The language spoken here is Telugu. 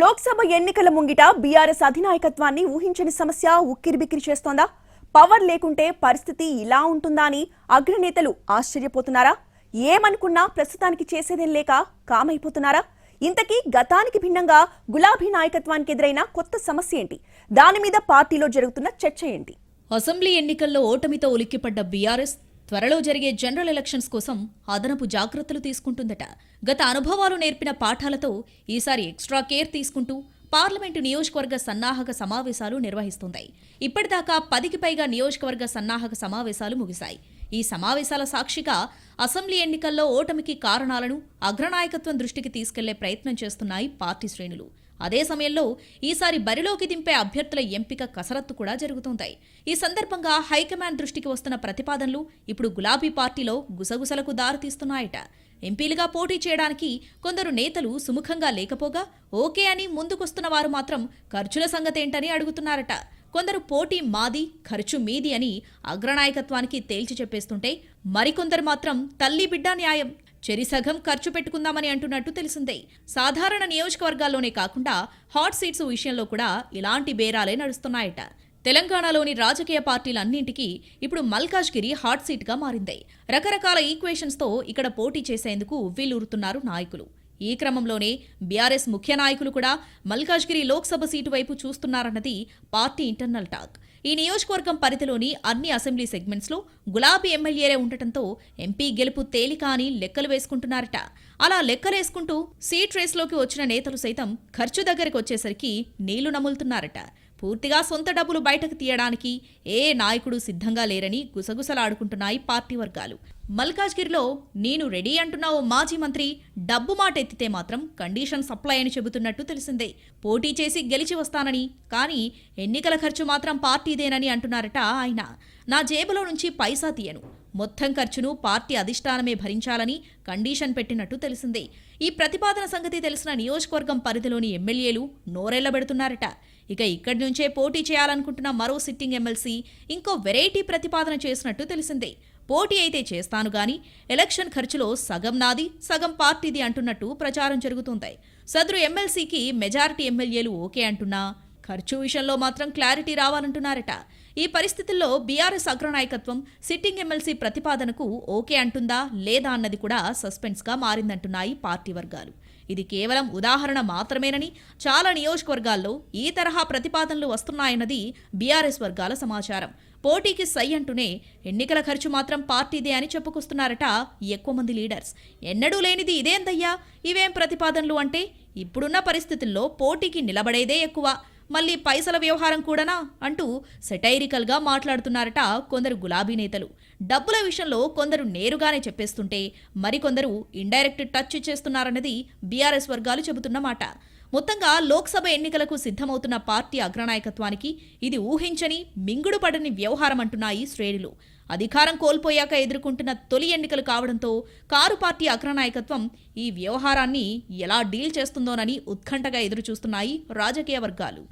లోక్సభ ఎన్నికల ముంగిట బీఆర్ఎస్ అధినాయకత్వాన్ని ఊహించని సమస్య ఉక్కిరిబిక్కిరి చేస్తోందా? పవర్ లేకుంటే పరిస్థితి ఇలా ఉంటుందా అని అగ్రనేతలు ఆశ్చర్యపోతున్నారా? ఏమనుకున్నా ప్రస్తుతానికి చేసేదేం లేక కామైపోతున్నారా? ఇంతకీ గతానికి భిన్నంగా గులాబీ నాయకత్వానికి ఎదురైన కొత్త సమస్య ఏంటి? దాని మీద పార్టీలో జరుగుతున్న చర్చ ఏంటి? అసెంబ్లీ ఎన్నికల్లో ఓటమితో ఉలిక్కిపడ్డ బీఆర్ఎస్ త్వరలో జరిగే జనరల్ ఎలక్షన్స్ కోసం అదనపు జాగ్రత్తలు తీసుకుంటుందట. గత అనుభవాలు నేర్పిన పాఠాలతో ఈసారి ఎక్స్ట్రా కేర్ తీసుకుంటూ పార్లమెంటు నియోజకవర్గ సన్నాహక సమావేశాలు నిర్వహిస్తుంది. ఇప్పటిదాకా పదికి పైగా నియోజకవర్గ సన్నాహక సమావేశాలు ముగిశాయి. ఈ సమావేశాల సాక్షిగా అసెంబ్లీ ఎన్నికల్లో ఓటమికి కారణాలను అగ్రనాయకత్వం దృష్టికి తీసుకెళ్ళే ప్రయత్నం చేస్తున్నాయి పార్టీ శ్రేణులు. అదే సమయంలో ఈసారి బరిలోకి దింపే అభ్యర్థుల ఎంపిక కసరత్తు కూడా జరుగుతోంది. ఈ సందర్భంగా హైకమాండ్ దృష్టికి వస్తున్న ప్రతిపాదనలు ఇప్పుడు గులాబీ పార్టీలో గుసగుసలకు దారితీస్తున్నాయట. ఎంపీలుగా పోటీ చేయడానికి కొందరు నేతలు సుముఖంగా లేకపోగా ఓకే అని ముందుకొస్తున్న వారు మాత్రం ఖర్చుల సంగతేంటని అడుగుతున్నారట. కొందరు పోటీ మాది ఖర్చు మీది అని అగ్రనాయకత్వానికి తేల్చి చెప్పేస్తుంటే మరికొందరు మాత్రం తల్లి బిడ్డ న్యాయం చెరిసగం ఖర్చు పెట్టుకుందామని అంటున్నట్టు తెలిసిందే. సాధారణ నియోజకవర్గాల్లోనే కాకుండా హాట్ సీట్స్ విషయంలో కూడా ఇలాంటి బేరాలే నడుస్తున్నాయట. తెలంగాణలోని రాజకీయ పార్టీలన్నింటికీ ఇప్పుడు మల్కాజ్గిరి హాట్ సీట్గా మారింది. రకరకాల ఈక్వేషన్స్తో ఇక్కడ పోటీ చేసేందుకు ఉవ్విల్లూరుతున్నారు నాయకులు. ఈ క్రమంలోనే బీఆర్ఎస్ ముఖ్య నాయకులు కూడా మల్కాజ్గిరి లోక్సభ సీటు వైపు చూస్తున్నారన్నది పార్టీ ఇంటర్నల్ టాక్. ఈ నియోజకవర్గం పరిధిలోని అన్ని అసెంబ్లీ సెగ్మెంట్స్లో గులాబీ ఎమ్మెల్యేలే ఉండటంతో ఎంపీ గెలుపు తేలిక అని లెక్కలు వేసుకుంటున్నారట. అలా లెక్కలేసుకుంటూ సీట్ రేస్లోకి వచ్చిన నేతలు సైతం ఖర్చు దగ్గరికి వచ్చేసరికి నీళ్ళు నములుతున్నారట. పూర్తిగా సొంత డబ్బులు బయటకు తీయడానికి ఏ నాయకుడు సిద్ధంగా లేరని గుసగుసలాడుకుంటున్నాయి పార్టీ వర్గాలు. మల్కాజ్గిరిలో నేను రెడీ అంటున్న ఓ మాజీ మంత్రి డబ్బు మాట ఎత్తితే మాత్రం కండిషన్ సప్లై అని చెబుతున్నట్టు తెలిసిందే. పోటీ చేసి గెలిచి వస్తానని కానీ ఎన్నికల ఖర్చు మాత్రం పార్టీదేనని అంటున్నారట ఆయన. నా జేబులో నుంచి పైసా తీయను. మొత్తం ఖర్చును పార్టీ అధిష్టానమే భరించాలని కండిషన్ పెట్టినట్టు తెలిసిందే. ఈ ప్రతిపాదన సంగతి తెలిసిన నియోజకవర్గం పరిధిలోని ఎమ్మెల్యేలు నోరెళ్ళబెడుతున్నారట. ఇక ఇక్కడి నుంచే పోటీ చేయాలనుకుంటున్న మరో సిట్టింగ్ ఎమ్మెల్సీ ఇంకో వెరైటీ ప్రతిపాదన చేసినట్టు తెలిసిందే. పోటీ అయితే చేస్తాను గాని ఎలక్షన్ ఖర్చులో సగం నాది సగం పార్టీది అంటున్నట్టు ప్రచారం జరుగుతుంది. సదరు ఎమ్మెల్సీకి మెజారిటీ ఎమ్మెల్యేలు ఓకే అంటున్నా ఖర్చు విషయంలో మాత్రం క్లారిటీ రావాలంటున్నారట. ఈ పరిస్థితుల్లో బీఆర్ఎస్ అగ్రనాయకత్వం సిట్టింగ్ ఎమ్మెల్సీ ప్రతిపాదనకు ఓకే అంటుందా లేదా అన్నది కూడా సస్పెన్స్గా మారిందంటున్నాయి పార్టీ వర్గాలు. ఇది కేవలం ఉదాహరణ మాత్రమేనని చాలా నియోజకవర్గాల్లో ఈ తరహా ప్రతిపాదనలు వస్తున్నాయన్నది బీఆర్ఎస్ వర్గాల సమాచారం. పోటీకి సై అంటూనే ఎన్నికల ఖర్చు మాత్రం పార్టీదే అని చెప్పుకొస్తున్నారట ఎక్కువ మంది లీడర్స్. ఎన్నడూ లేనిది ఇదేందయ్యా? ఇవేం ప్రతిపాదనలు అంటే ఇప్పుడున్న పరిస్థితుల్లో పోటీకి నిలబడేదే ఎక్కువ. మళ్ళీ పైసల వ్యవహారం కూడానా? అంటూ సెటైరికల్గా మాట్లాడుతున్నారట కొందరు గులాబీ నేతలు. డబ్బుల విషయంలో కొందరు నేరుగానే చెప్పేస్తుంటే మరికొందరు ఇండైరెక్ట్ టచ్ చేస్తున్నారన్నది బీఆర్ఎస్ వర్గాలు చెబుతున్నమాట మొత్తంగా లోక్సభ ఎన్నికలకు సిద్ధమవుతున్న పార్టీ అగ్రనాయకత్వానికి ఇది ఊహించని మింగుడు పడని వ్యవహారం అంటున్నాయి శ్రేణులు. అధికారం కోల్పోయాక ఎదుర్కొంటున్న తొలి ఎన్నికలు కావడంతో కారు పార్టీ అగ్రనాయకత్వం ఈ వ్యవహారాన్ని ఎలా డీల్ చేస్తుందోనని ఉత్కంఠగా ఎదురుచూస్తున్నాయి రాజకీయ వర్గాలు.